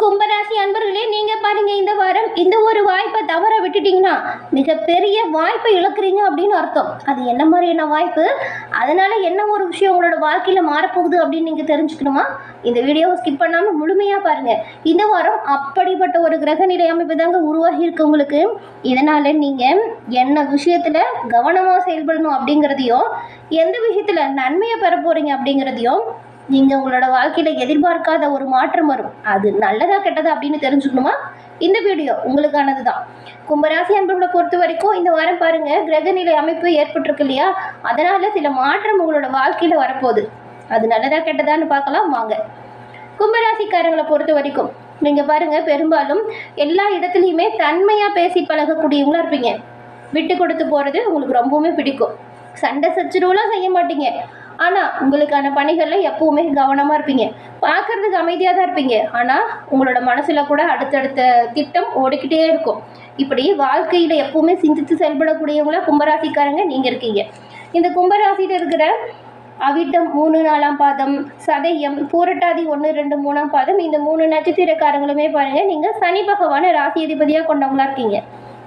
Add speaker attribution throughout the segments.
Speaker 1: கும்பராசி அன்பர்களே நீங்கள் பாருங்க இந்த வாரம் இந்த ஒரு வாய்ப்பை தவற விட்டுட்டீங்கன்னா மிகப்பெரிய வாய்ப்பை இழக்கிறீங்க அப்படின்னு அர்த்தம். அது என்ன மாதிரியான வாய்ப்பு? அதனால என்ன ஒரு விஷயம் உங்களோட வாழ்க்கையில் மாறப்போகுது அப்படின்னு நீங்கள் தெரிஞ்சுக்கணுமா? இந்த வீடியோவை ஸ்கிப் பண்ணாமல் முழுமையாக பாருங்கள் இந்த வாரம் அப்படிப்பட்ட ஒரு கிரகநிலை அமைப்பு தாங்க உருவாகி இருக்கு உங்களுக்கு. இதனால் நீங்கள் என்ன விஷயத்தில் கவனமாக செயல்படணும் அப்படிங்கிறதையும் எந்த விஷயத்தில் நன்மையை பெற போகிறீங்க அப்படிங்கிறதையும் நீங்கள் உங்களோட வாழ்க்கையில் எதிர்பார்க்காத ஒரு மாற்றம் வரும். அது நல்லதா கெட்டதா அப்படின்னு தெரிஞ்சுக்கணுமா? இந்த வீடியோ உங்களுக்கானது தான் கும்பராசி அன்பர்களை பொறுத்த வரைக்கும் இந்த வாரம் பாருங்க கிரகநிலை அமைப்பு ஏற்பட்டிருக்கு இல்லையா? அதனால சில மாற்றம் உங்களோட வாழ்க்கையில் வரப்போகுது. அது நல்லதா கெட்டதான்னு பார்க்கலாம். வாங்க. கும்பராசிக்காரங்களை பொறுத்த வரைக்கும் நீங்கள் பாருங்க பெரும்பாலும் எல்லா இடத்துலையுமே தன்மையாக பேசி பழகக்கூடியவங்களா இருப்பீங்க. விட்டு கொடுத்து போகிறது உங்களுக்கு ரொம்பவுமே பிடிக்கும். சண்டை சச்சரவுலாம் செய்ய மாட்டீங்க. ஆனால் உங்களுக்கான பணிகளில் எப்பவுமே கவனமாக இருப்பீங்க. பார்க்கறதுக்கு அமைதியாக தான் இருப்பீங்க. ஆனால் உங்களோட மனசில் கூட அடுத்தடுத்த திட்டம் ஓடிக்கிட்டே இருக்கும். இப்படி வாழ்க்கையில் எப்பவுமே சிந்தித்து செயல்படக்கூடியவங்களா கும்பராசிக்காரங்க நீங்கள் இருக்கீங்க. இந்த கும்பராசியில் இருக்கிற அவிட்டம் மூணு நாலாம் பாதம் சதயம் பூரட்டாதி ஒன்று ரெண்டு மூணாம் பாதம் இந்த மூணு நட்சத்திரக்காரங்களுமே பாருங்கள் நீங்கள் சனி பகவான ராசி அதிபதியாக கொண்டவங்களா இருக்கீங்க.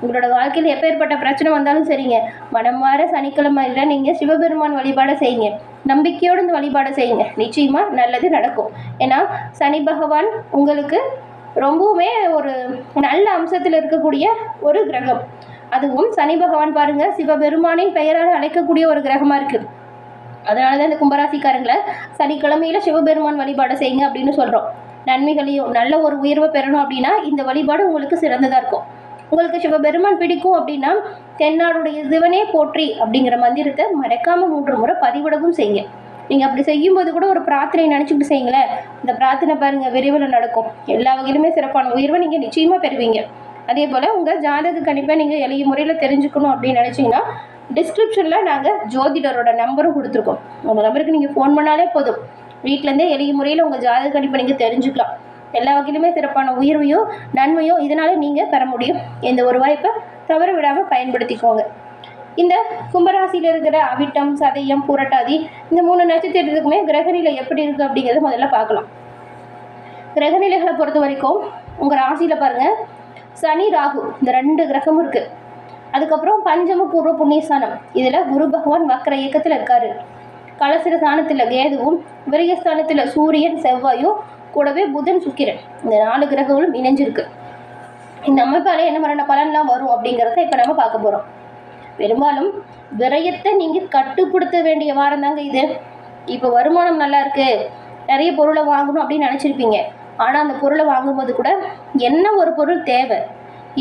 Speaker 1: உங்களோட வாழ்க்கையில் எப்பேற்பட்ட பிரச்சனை வந்தாலும் சரிங்க. மனம் மாற சனிக்கிழமையில் நீங்கள் சிவபெருமான் வழிபாடை செய்யுங்க. நம்பிக்கையோடு இந்த வழிபாடை செய்யுங்க. நிச்சயமாக நல்லது நடக்கும். ஏன்னா சனி பகவான் உங்களுக்கு ரொம்பவுமே ஒரு நல்ல அம்சத்தில் இருக்கக்கூடிய ஒரு கிரகம். அதுவும் சனி பகவான் பாருங்கள் சிவபெருமானின் பெயரால் அழைக்கக்கூடிய ஒரு கிரகமாக இருக்குது அதனால தான் இந்த கும்பராசிக்காரங்களை சனிக்கிழமையில சிவபெருமான் வழிபாடை செய்யுங்க அப்படின்னு சொல்கிறோம் நன்மைகளையும் நல்ல ஒரு உயர்வை பெறணும் அப்படின்னா இந்த வழிபாடு உங்களுக்கு சிறந்ததாக இருக்கும். உங்களுக்கு சிவபெருமான் பிடிக்கும் அப்படின்னா தென்னாடுடைய சிவனே போற்றி அப்படிங்கிற மந்திரத்தை மறக்காம மூன்று முறை பதிவிடவும் செய்யுங்க. நீங்கள் அப்படி செய்யும்போது கூட ஒரு பிரார்த்தனை நினச்சிக்கிட்டு செய்யுங்களேன். இந்த பிரார்த்தனை பாருங்கள் விரைவில் நடக்கும். எல்லா வகையிலுமே சிறப்பான உயர்வை நீங்கள் நிச்சயமாக பெறுவீங்க. அதே போல் உங்கள் ஜாதக கணிப்பை நீங்கள் எளிய முறையில் தெரிஞ்சுக்கணும் அப்படின்னு நினச்சிங்கன்னா டிஸ்கிரிப்ஷனில் நாங்கள் ஜோதிடரோட நம்பரும் கொடுத்துருக்கோம். உங்கள் நம்பருக்கு நீங்கள் ஃபோன் பண்ணாலே போதும். வீட்டிலேருந்தே எளிய முறையில் உங்கள் ஜாதக கணிப்பை நீங்கள் தெரிஞ்சுக்கலாம். எல்லா வகையிலுமே சிறப்பான உயர்வையோ நன்மையோ இதனால் நீங்கள் பெற முடியும். இந்த ஒரு வாய்ப்பை தவற விடாமல் பயன்படுத்திக்கோங்க. இந்த கும்பராசியில் இருக்கிற அவிட்டம் சதயம் புரட்டாதி இந்த மூணு நட்சத்திரத்துக்குமே கிரகநிலை எப்படி இருக்குது அப்படிங்கிறத முதல்ல பார்க்கலாம். கிரகநிலைகளை பொறுத்த வரைக்கும் உங்கள் ராசியில் பாருங்கள் சனி ராகு இந்த ரெண்டு கிரகமும் இருக்குது அதுக்கப்புறம் பஞ்சம பூர்வ புண்ணியஸ்தானம். இதில் குரு பகவான் வக்கர இயக்கத்தில் இருக்காரு. கலசிர ஸ்தானத்தில் கேதுவும் விரயஸ்தானத்தில் சூரியன் செவ்வாயும் கூடவே புதன் சுக்கிரன். இந்த நாலு கிரகங்களும் இணைஞ்சிருக்கு. இந்த அமைப்பால் என்ன மாதிரியான பலன்லாம் வரும் அப்படிங்கிறத இப்போ நம்ம பார்க்க போகிறோம் பெரும்பாலும் விரயத்தை நீங்கள் கட்டுப்படுத்த வேண்டிய வாரம் தாங்க இது. இப்போ வருமானம் நல்லா இருக்குது நிறைய பொருளை வாங்கணும் அப்படின்னு நினச்சிருப்பீங்க. ஆனால் அந்த பொருளை வாங்கும்போது கூட என்ன ஒரு பொருள் தேவை?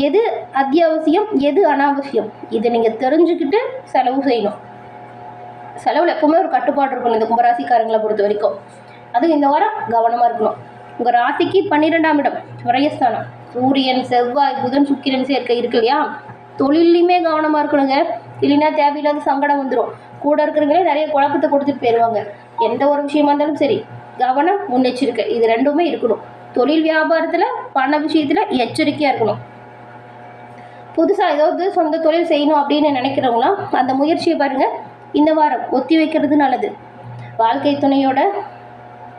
Speaker 1: எது அத்தியாவசியம் எது அனாவசியம்? இதை நீங்கள் தெரிஞ்சுக்கிட்டு செலவு செய்யணும். செலவில் எப்பவுமே ஒரு கட்டுப்பாடு இருக்கணும். இந்த கும்பராசிக்காரங்களை பொறுத்த வரைக்கும். அதுவும் இந்த வாரம் கவனமாக இருக்கணும். உங்கள் ராசிக்கு பன்னிரெண்டாம் இடம் விரயஸ்தானம் சூரியன் செவ்வாய் புதன் சுக்கிரன் சேர்க்கை இருக்கு இல்லையா? தொழிலையுமே கவனமாக இருக்கணுங்க. இல்லைன்னா தேவையில்லாத சங்கடம் வந்துடும் கூட இருக்கிறவங்களே நிறைய குழப்பத்தை கொடுத்துட்டு போயிடுவாங்க எந்த ஒரு விஷயமா இருந்தாலும் சரி கவனம் முன்னெச்சரிக்கை இது ரெண்டுமே இருக்கணும். தொழில் வியாபாரத்தில் பண விஷயத்தில் எச்சரிக்கையாக இருக்கணும். புதுசாக ஏதாவது சொந்த தொழில் செய்யணும் அப்படின்னு நினைக்கிறவங்களாம் அந்த முயற்சியை பாருங்கள் இந்த வாரம் ஒத்தி வைக்கிறது நல்லது. வாழ்க்கை துணையோட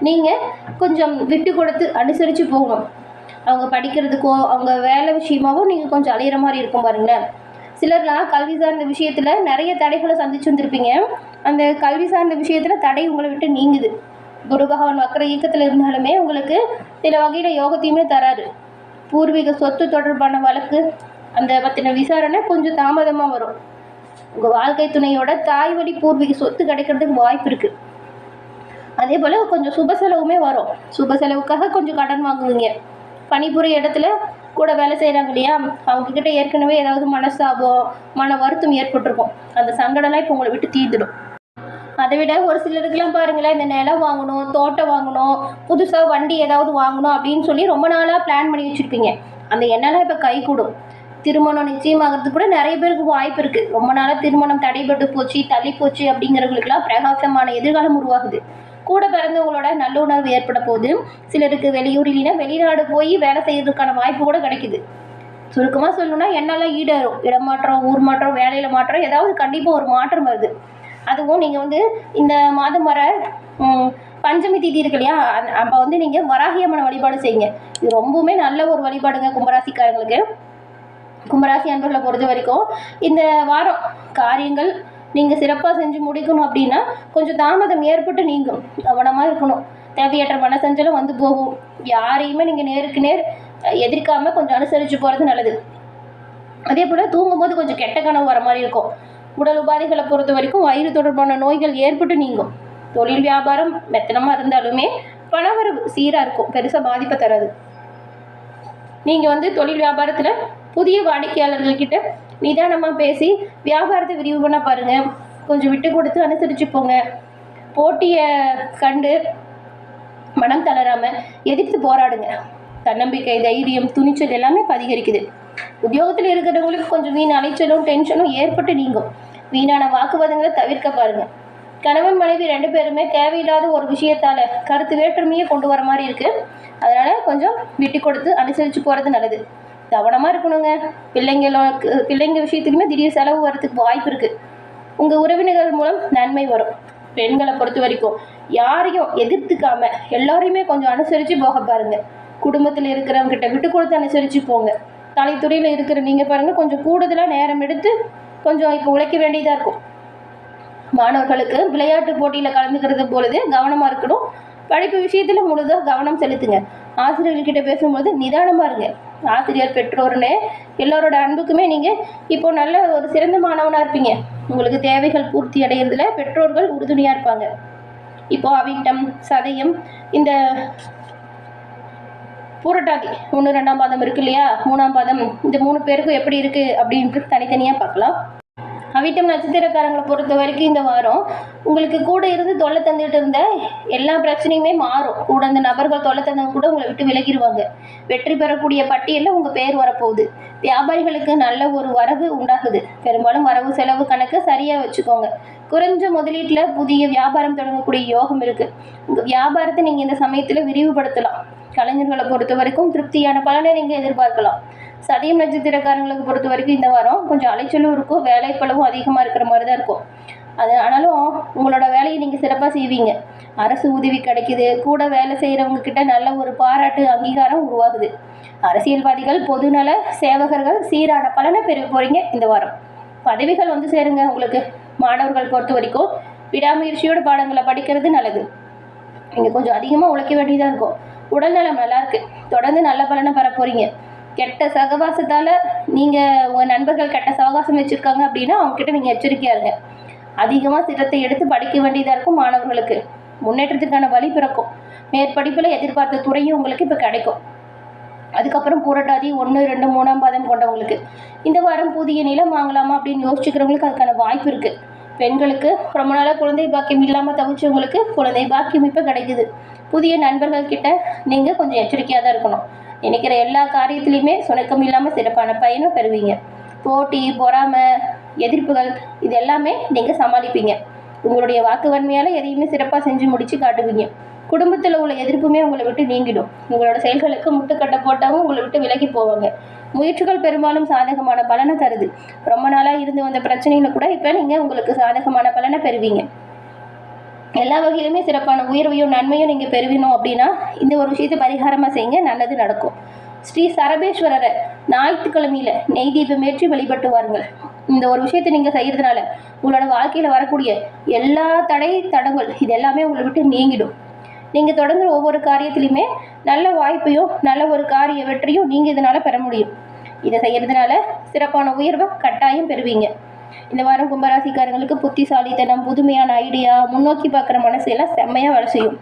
Speaker 1: நீங்கள் கொஞ்சம் விட்டு கொடுத்து அனுசரித்து போகணும். அவங்க படிக்கிறதுக்கோ அவங்க வேலை விஷயமாவோ நீங்கள் கொஞ்சம் அலையிற மாதிரி இருக்கும் பாருங்களேன். சிலர்லாம் கல்வி சார்ந்த விஷயத்தில் நிறைய தடைகளை சந்திச்சு வந்திருப்பீங்க. அந்த கல்வி சார்ந்த விஷயத்தில் தடை உங்களை விட்டு நீங்குது. குரு பகவான் வக்கர இயக்கத்தில் இருந்தாலுமே உங்களுக்கு சில வகையில் யோகத்தையுமே தராரு. பூர்வீக சொத்து தொடர்பான வழக்கு அந்த பற்றின விசாரணை கொஞ்சம் தாமதமாக வரும். உங்கள் வாழ்க்கை துணையோட தாய் வழி பூர்வீக சொத்து கிடைக்கிறதுக்கு வாய்ப்பு இருக்குது அதே போல் கொஞ்சம் சுப செலவுமே வரும். சுப செலவுக்காக கொஞ்சம் கடன் வாங்குவீங்க. பணிபுரிய இடத்துல கூட வேலை செய்கிறாங்க இல்லையா? அவங்கக்கிட்ட ஏற்கனவே ஏதாவது மனசாபம் மன வருத்தம் ஏற்பட்டிருக்கும். அந்த சங்கடம்லாம் இப்போ உங்களை விட்டு தீர்ந்துடும். அதை விட ஒரு சிலருக்குலாம் பாருங்களேன் இந்த நிலம் வாங்கணும் தோட்டம் வாங்கணும் புதுசாக வண்டி ஏதாவது வாங்கணும் அப்படின்னு சொல்லி ரொம்ப நாளாக பிளான் பண்ணி வச்சுருப்பீங்க. அந்த எண்ணெல்லாம் இப்போ கை கூடும் திருமணம் நிச்சயமாகிறதுக்கு கூட நிறைய பேருக்கு வாய்ப்பு இருக்குது ரொம்ப நாளாக திருமணம் தடைபட்டு போச்சு தள்ளி போச்சு அப்படிங்கிறவங்களுக்குலாம் பிரகாசமான எதிர்காலம் உருவாகுது. கூட பிறந்தவங்களோட நல்லுணர்வு ஏற்பட போகுது சிலருக்கு வெளியூர் இல்லைன்னா வெளிநாடு போய் வேலை செய்யறதுக்கான வாய்ப்பு கூட கிடைக்குது. சுருக்கமாக சொல்லணும்னா என்னெல்லாம் ஈடேறும். இடமாற்றம் ஊர் மாற்றம் வேலையில் மாற்றம் ஏதாவது கண்டிப்பாக ஒரு மாற்றம் வருது. அதுவும் நீங்கள் வந்து இந்த மாதம் வர பஞ்சமி தீதி இருக்கு இல்லையா? அப்போ வந்து நீங்கள் வராகியம்மனை வழிபாடு செய்யுங்க. இது ரொம்பவுமே நல்ல ஒரு வழிபாடுங்க கும்பராசிக்காரங்களுக்கு. கும்பராசி அன்பர்களை பொறுத்த வரைக்கும் இந்த வாரம் காரியங்கள் நீங்கள் சிறப்பாக செஞ்சு முடிக்கணும் அப்படின்னா கொஞ்சம் தாமதம் ஏற்பட்டு நீங்கும். கவனமாக இருக்கணும். தேவையற்ற மனசஞ்சலம் வந்து போகும். யாரையுமே நீங்கள் நேருக்கு நேர் எதிர்க்காமல் கொஞ்சம் அனுசரித்து போகிறது நல்லது. அதே போல் தூங்கும்போது கொஞ்சம் கெட்ட கனவு வர மாதிரி இருக்கும். உடல் உபாதைகளை பொறுத்த வரைக்கும் வயிறு தொடர்பான நோய்கள் ஏற்பட்டு நீங்கும். தொழில் வியாபாரம் மெத்தனமாக இருந்தாலுமே பணவரவு சீராக இருக்கும். பெருசாக பாதிப்பை தராது. நீங்கள் வந்து தொழில் வியாபாரத்தில் புதிய வாடிக்கையாளர்கள்கிட்ட நிதானமாக பேசி வியாபாரத்தை விரிவு பண்ண பாருங்கள் கொஞ்சம் விட்டு கொடுத்து அனுசரித்து போங்க. போட்டியை கண்டு மனம் தளராமல் எதிர்த்து போராடுங்க. தன்னம்பிக்கை தைரியம் துணிச்சல் எல்லாமே அதிகரிக்குது உத்தியோகத்தில் இருக்கிறவங்களுக்கு கொஞ்சம் வீண் அலைச்சலும் டென்ஷனும் ஏற்பட்டு நீங்கும். வீணான வாக்குவாதங்களை தவிர்க்க பாருங்கள் கணவன் மனைவி ரெண்டு பேருமே தேவையில்லாத ஒரு விஷயத்தால் கருத்து வேற்றுமையை கொண்டு வர மாதிரி இருக்குது அதனால் கொஞ்சம் விட்டு கொடுத்து அனுசரித்து போகிறது நல்லது. கவனமாக இருக்கணுங்க. பிள்ளைங்களுக்கு பிள்ளைங்க விஷயத்துக்குமே திடீர் செலவு வரத்துக்கு வாய்ப்பு இருக்குது உங்கள் உறவினர்கள் மூலம் நன்மை வரும். பெண்களை பொறுத்த வரைக்கும் யாரையும் எதிர்த்துக்காம எல்லாரையுமே கொஞ்சம் அனுசரித்து போக பாருங்கள் குடும்பத்தில் இருக்கிறவங்க கிட்ட விட்டு கொடுத்து அனுசரித்து போங்க. கலைத்துறையில் இருக்கிற நீங்கள் பாருங்கள் கொஞ்சம் கூடுதலாக நேரம் எடுத்து கொஞ்சம் இப்போ உழைக்க வேண்டியதாக இருக்கும். மாணவர்களுக்கு விளையாட்டு போட்டியில் கலந்துக்கிறது பொழுது கவனமாக இருக்கணும். படிப்பு விஷயத்தில் முழுதாக கவனம் செலுத்துங்க. ஆசிரியர்கள்கிட்ட பேசும்போது நிதானமாக இருங்க. ஆசிரியர் பெற்றோர்னு எல்லோரோட அன்புக்குமே நீங்கள் இப்போ நல்ல ஒரு சிறந்த மாணவனாக இருப்பீங்க. உங்களுக்கு தேவைகள் பூர்த்தி அடைகிறதுல பெற்றோர்கள் உறுதுணையாக இருப்பாங்க. இப்போ அவிட்டம் சதயம் இந்த பூரட்டாதி ஒன்று ரெண்டாம் பாதம் இருக்கு இல்லையா? மூணாம் பாதம் இந்த மூணு பேருக்கும் எப்படி இருக்குது அப்படின்ட்டு தனித்தனியாக பார்க்கலாம். அவிட்டம் நட்சத்திரக்காரங்களை பொறுத்த வரைக்கும் இந்த வாரம் உங்களுக்கு கூட இருந்து தொல்லை தந்துட்டு இருந்த எல்லா பிரச்சனையுமே மாறும். கூட அந்த நபர்கள் தொல்லை தந்தவங்க கூட உங்களை விட்டு விலகிடுவாங்க வெற்றி பெறக்கூடிய பட்டியலில் உங்கள் பேர் வரப்போகுது. வியாபாரிகளுக்கு நல்ல ஒரு வரவு உண்டாகுது. பெரும்பாலும் வரவு செலவு கணக்கு சரியாக வச்சுக்கோங்க. குறைஞ்ச முதலீட்டில் புதிய வியாபாரம் தொடங்கக்கூடிய யோகம் இருக்குது உங்கள் வியாபாரத்தை நீங்கள் இந்த சமயத்தில் விரிவுபடுத்தலாம். கலைஞர்களை பொறுத்த வரைக்கும் திருப்தியான பலனை நீங்கள் எதிர்பார்க்கலாம். சதயம் நட்சத்திரக்காரங்களுக்கு பொறுத்த வரைக்கும் இந்த வாரம் கொஞ்சம் அலைச்சலும் இருக்கும் வேலைப்பளவும் அதிகமாக இருக்கிற மாதிரி தான் இருக்கும். அது ஆனாலும் உங்களோட வேலையை நீங்கள் சிறப்பாக செய்வீங்க. அரசு உதவி கிடைக்குது கூட வேலை செய்கிறவங்க கிட்ட நல்ல ஒரு பாராட்டு அங்கீகாரம் உருவாகுது. அரசியல்வாதிகள் பொதுநல சேவகர்கள் சீரான பலனை பெற போகிறீங்க இந்த வாரம். பதவிகள் வந்து சேருங்க உங்களுக்கு. மாணவர்கள் பொறுத்த வரைக்கும் விடாமுயற்சியோட பாடங்களை படிக்கிறது நல்லது. நீங்கள் கொஞ்சம் அதிகமாக உழைக்க வேண்டியதாக இருக்கும். உடல்நலம் நல்லாயிருக்கு தொடர்ந்து நல்ல பலனை பெற போகிறீங்க கெட்ட சகவாசத்தால் நீங்கள் உங்கள் நண்பர்கள் கெட்ட சகவாசம் வச்சுருக்காங்க அப்படின்னா அவங்கக்கிட்ட நீங்கள் எச்சரிக்கையாக இருங்க. அதிகமாக சிரத்தை எடுத்து படிக்க வேண்டியதாக இருக்கும் மாணவர்களுக்கு. முன்னேற்றத்துக்கான வழி பிறக்கும். மேற்படிப்பில் எதிர்பார்த்த துறையும் உங்களுக்கு இப்போ கிடைக்கும். அதுக்கப்புறம் புரட்டாதி ஒன்று ரெண்டு மூணாம் பாதம் கொண்டவங்களுக்கு. இந்த வாரம் புதிய நிலம் வாங்கலாமா அப்படின்னு யோசிச்சுக்கிறவங்களுக்கு அதுக்கான வாய்ப்பு இருக்குது பெண்களுக்கு ரொம்ப நாளாக குழந்தை பாக்கியம் இல்லாமல் தவிச்சவங்களுக்கு குழந்தை பாக்கியம் இப்போ கிடைக்குது. புதிய நண்பர்கள் கிட்ட நீங்கள் கொஞ்சம் எச்சரிக்கையாக தான் இருக்கணும். நினைக்கிற எல்லா காரியத்துலேயுமே சுணக்கம் இல்லாமல் சிறப்பான பயனும் பெறுவீங்க. போட்டி பொறாமை எதிர்ப்புகள் இது எல்லாமே நீங்கள் சமாளிப்பீங்க. உங்களுடைய வாக்கு வன்மையால் எதையுமே சிறப்பாக செஞ்சு முடித்து காட்டுவீங்க. குடும்பத்தில் உள்ள எதிர்ப்புமே உங்களை விட்டு நீங்கிடும். உங்களோட செயல்களுக்கு முட்டுக்கட்டை போட்டவங்க உங்களை விட்டு விலகி போவாங்க. முயற்சிகள் பெரும்பாலும் சாதகமான பலனை தருது. ரொம்ப நாளாக இருந்து வந்த பிரச்சனையில் கூட இப்போ நீங்கள் உங்களுக்கு சாதகமான பலனை பெறுவீங்க. எல்லா வகையிலுமே சிறப்பான உயர்வையும் நன்மையும் நீங்கள் பெறுவினோம் அப்படின்னா இந்த ஒரு விஷயத்தை பரிகாரமாக செய்யுங்க நல்லது நடக்கும். ஸ்ரீ சரபேஸ்வரரை ஞாயிற்றுக்கிழமையில நெய் தீபம் ஏற்றி வழிபட்டு வாருங்கள். இந்த ஒரு விஷயத்தை நீங்கள் செய்கிறதுனால உங்களோட வாழ்க்கையில் வரக்கூடிய எல்லா தடை தடங்கள் இது எல்லாமே உங்களை விட்டு நீங்கிடும். நீங்கள் தொடங்குற ஒவ்வொரு காரியத்திலையுமே நல்ல வாய்ப்பையும் நல்ல ஒரு காரிய வெற்றியும் நீங்கள் இதனால் பெற முடியும். இதை செய்கிறதுனால சிறப்பான உயர்வை கட்டாயம் பெறுவீங்க. இந்த வாரம் கும்பராசிக்காரங்களுக்கு புத்திசாலித்தனம் புதுமையான ஐடியா முன்னோக்கி பார்க்குற மனசு எல்லாம் செம்மையாக வேலை செய்யும்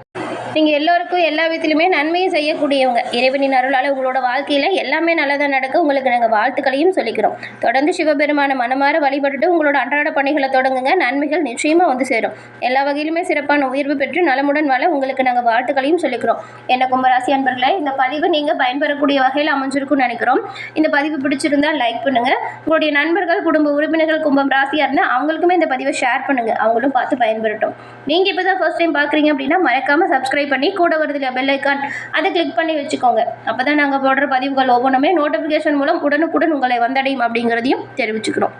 Speaker 1: நீங்கள் எல்லோருக்கும் எல்லா விதத்திலுமே நன்மையும் செய்யக்கூடியவங்க. இறைவனின் அருளால் உங்களோட வாழ்க்கையில் எல்லாமே நல்லதாக நடக்க உங்களுக்கு நாங்கள் வாழ்த்துக்களையும் சொல்லிக்கிறோம். தொடர்ந்து சிவபெருமான மனமாற வழிபட்டுட்டு உங்களோட அன்றாட பணிகளை தொடங்குங்க. நன்மைகள் நிச்சயமாக வந்து சேரும். எல்லா வகையிலுமே சிறப்பான உயர்வு பெற்று நலமுடன் வாழ உங்களுக்கு நாங்கள் வாழ்த்துக்களையும் சொல்லிக்கிறோம். என்ன கும்பராசி அன்பர்களே இந்த பதிவு நீங்கள் பயன்பெறக்கூடிய வகையில் அமைஞ்சிருக்கும்னு நினைக்கிறோம். இந்த பதிவு பிடிச்சிருந்தா லைக் பண்ணுங்கள் உங்களுடைய நண்பர்கள் குடும்ப உறுப்பினர்கள் கும்பம் ராசியாக இருந்தால் அவங்களுக்குமே இந்த பதிவை ஷேர் பண்ணுங்கள் அவங்களும் பார்த்து பயன்பெறட்டும். நீங்கள் இப்போ தான் ஃபர்ஸ்ட் டைம் பார்க்குறீங்க அப்படின்னா மறக்காமல் சப்ஸ்கிரைப் பண்ணி கூட வருது இல்லையா பெல் ஐக்கான் அதை கிளிக் பண்ணி வச்சுக்கோங்க. அப்போ தான் நாங்கள் போடுற பதிவுகள் ஒவ்வொன்றுமே நோட்டிஃபிகேஷன் மூலம் உடனுக்குடன் உங்களை வந்தடையும் அப்படிங்கிறதையும் தெரிவிச்சுக்கிறோம்.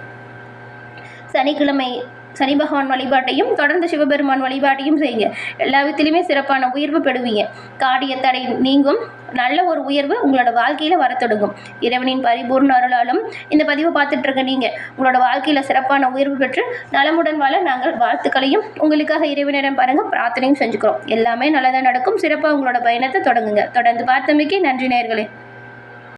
Speaker 1: சனிக்கிழமை சனி பகவான் வழிபாட்டையும் தொடர்ந்து சிவபெருமான் வழிபாட்டையும் செய்யுங்க. எல்லா விதத்திலுமே சிறப்பான உயர்வு பெறுவீங்க. காடிய தடை நீங்கும். நல்ல ஒரு உயர்வு உங்களோட வாழ்க்கையில் வர தொடங்கும் இறைவனின் பரிபூர்ண அருளாலும் இந்த பதிவை பார்த்துட்டு இருக்க நீங்கள் உங்களோட வாழ்க்கையில் சிறப்பான உயர்வு பெற்று நலமுடன் வாழ நாங்கள் வாழ்த்துக்களையும் உங்களுக்காக இறைவனிடம் பாருங்க பிரார்த்தனையும் செஞ்சுக்கிறோம். எல்லாமே நல்லதாக நடக்கும். சிறப்பாக உங்களோட பயணத்தை தொடங்குங்க. தொடர்ந்து பார்த்தமைக்கு நன்றி நேர்களே